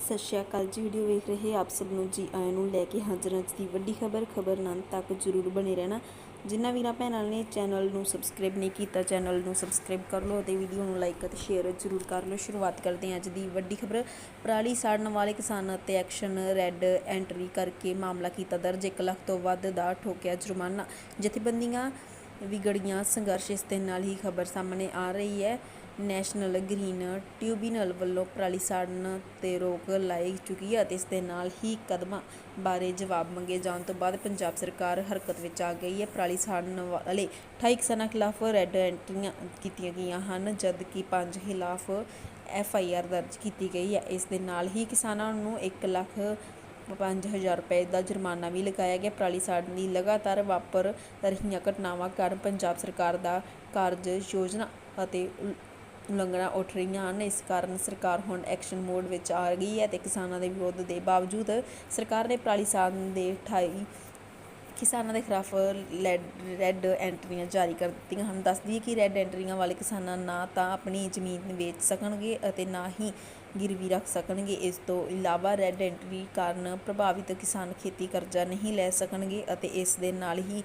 ਸਤਿ ਸ਼੍ਰੀ ਅਕਾਲ ਜੀ ਵੀਡੀਓ ਵੇਖ ਰਹੇ ਆਪ ਸਭ ਨੂੰ ਜੀ, ਆਇਆਂ ਨੂੰ ਲੈ ਕੇ ਹਾਜ਼ਰ ਹਾਂ ਅੱਜ ਦੀ ਵੱਡੀ ਖਬਰ ਖਬਰ ਨਾਲ ਤੱਕ ਜਰੂਰ ਬਣੇ ਰਹਿਣਾ। ਜਿਨ੍ਹਾਂ ਵੀਰਾਂ ਭੈਣਾਂ ਨੇ ਚੈਨਲ ਨੂੰ ਸਬਸਕ੍ਰਾਈਬ ਨਹੀਂ ਕੀਤਾ ਚੈਨਲ ਨੂੰ ਸਬਸਕ੍ਰਾਈਬ ਕਰ ਲਓ ਅਤੇ ਵੀਡੀਓ ਨੂੰ ਲਾਈਕ ਅਤੇ ਸ਼ੇਅਰ ਜਰੂਰ ਕਰ ਲਓ। ਸ਼ੁਰੂਆਤ ਕਰਦੇ ਹਾਂ ਅੱਜ ਦੀ ਵੱਡੀ ਖਬਰ। ਪਰਾਲੀ ਸਾੜਨ ਵਾਲੇ ਕਿਸਾਨਾਂ ਤੇ ਐਕਸ਼ਨ ਰੈੱਡ ਐਂਟਰੀ ਕਰਕੇ ਮਾਮਲਾ ਕੀਤਾ ਦਰਜ। 1 ਲੱਖ ਤੋਂ ਵੱਧ ਦਾ ਠੋਕਿਆ ਜੁਰਮਾਨਾ। ਜਥੇਬੰਦੀਆਂ ਵਿਗੜੀਆਂ ਸੰਘਰਸ਼, ਇਸ ਦੇ ਨਾਲ ਹੀ ਖਬਰ ਸਾਹਮਣੇ ਆ ਰਹੀ ਹੈ। ਨੈਸ਼ਨਲ ਗ੍ਰੀਨ ਟ੍ਰਿਬਿਊਨਲ ਵੱਲੋਂ ਪਰਾਲੀ ਸਾੜਨ ਤੇ ਰੋਕ ਲਾਈ ਚੁੱਕੀ ਹੈ ਅਤੇ ਇਸ ਦੇ ਨਾਲ ਹੀ ਕਦਮਾਂ ਬਾਰੇ ਜਵਾਬ ਮੰਗੇ ਜਾਣ ਤੋਂ ਬਾਅਦ ਪੰਜਾਬ ਸਰਕਾਰ ਹਰਕਤ ਵਿੱਚ ਆ ਗਈ ਹੈ। ਪਰਾਲੀ ਸਾੜਨ ਵਾਲੇ 28 ਕਿਸਾਨਾਂ ਖਿਲਾਫ ਰੈੱਡ ਐਂਟਰੀਆਂ ਕੀਤੀਆਂ ਗਈਆਂ ਹਨ, ਜਦਕਿ 5 ਖਿਲਾਫ ਐਫ ਆਈ ਆਰ ਦਰਜ ਕੀਤੀ ਗਈ ਹੈ। ਇਸ ਦੇ ਨਾਲ ਹੀ ਕਿਸਾਨਾਂ ਨੂੰ 1 ਲੱਖ 5000 ਰੁਪਏ ਦਾ ਜੁਰਮਾਨਾ ਵੀ ਲਗਾਇਆ ਗਿਆ। ਪਰਾਲੀ ਸਾੜਨ ਦੀ ਲਗਾਤਾਰ ਵਾਪਰ ਰਹੀਆਂ ਘਟਨਾਵਾਂ ਕਾਰਨ ਪੰਜਾਬ ਸਰਕਾਰ ਦਾ ਕਾਰਜ ਯੋਜਨਾ ਅਤੇ ਉਲੰਘਣਾ ਉੱਠ ਰਹੀਆਂ ਹਨ। ਇਸ ਕਾਰਨ ਸਰਕਾਰ ਹੁਣ ਐਕਸ਼ਨ ਮੋਡ ਵਿੱਚ ਆ ਗਈ ਹੈ ਤੇ ਕਿਸਾਨਾਂ ਦੇ ਵਿਰੋਧ ਦੇ ਬਾਵਜੂਦ ਸਰਕਾਰ ਨੇ ਪਰਾਲੀ ਸਾੜਨ ਦੇ 28 ਕਿਸਾਨਾਂ ਦੇ ਖਿਲਾਫ ਲੈਡ- ਰੈੱਡ ਐਂਟਰੀਆਂ ਜਾਰੀ ਕਰ ਦਿੱਤੀਆਂ ਹਨ। ਦੱਸਦੀ ਹੈ ਕਿ ਰੈੱਡ ਐਂਟਰੀਆਂ ਵਾਲੇ ਕਿਸਾਨਾਂ ਨਾ ਤਾਂ ਆਪਣੀ ਜ਼ਮੀਨ ਵੇਚ ਸਕਣਗੇ ਅਤੇ ਨਾ ਹੀ ਗਿਰਵੀ ਰੱਖ ਸਕਣਗੇ। ਇਸ ਤੋਂ ਇਲਾਵਾ ਰੈੱਡ ਐਂਟਰੀ ਕਾਰਨ ਪ੍ਰਭਾਵਿਤ ਕਿਸਾਨ ਖੇਤੀ ਕਰਜ਼ਾ ਨਹੀਂ ਲੈ ਸਕਣਗੇ ਅਤੇ ਇਸ ਦੇ ਨਾਲ ਹੀ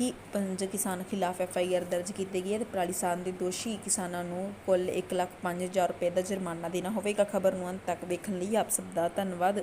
ਹੀ ਪੰਜ ਕਿਸਾਨ ਖਿਲਾਫ ਐਫ ਆਈ ਆਰ ਦਰਜ ਕੀਤੀ ਗਈ ਹੈ ਤੇ ਪਰਾਲੀ ਸਾੜਨ ਦੇ ਦੋਸ਼ੀ ਕਿਸਾਨਾਂ ਨੂੰ ਕੁੱਲ 1 ਲੱਖ 5000 ਰੁਪਏ ਦਾ ਜੁਰਮਾਨਾ ਦੇਣਾ ਹੋਵੇਗਾ। ਖਬਰ ਨੂੰ ਅੰਤ ਤੱਕ ਵੇਖਣ ਲਈ ਆਪ ਸਭ ਦਾ ਧੰਨਵਾਦ।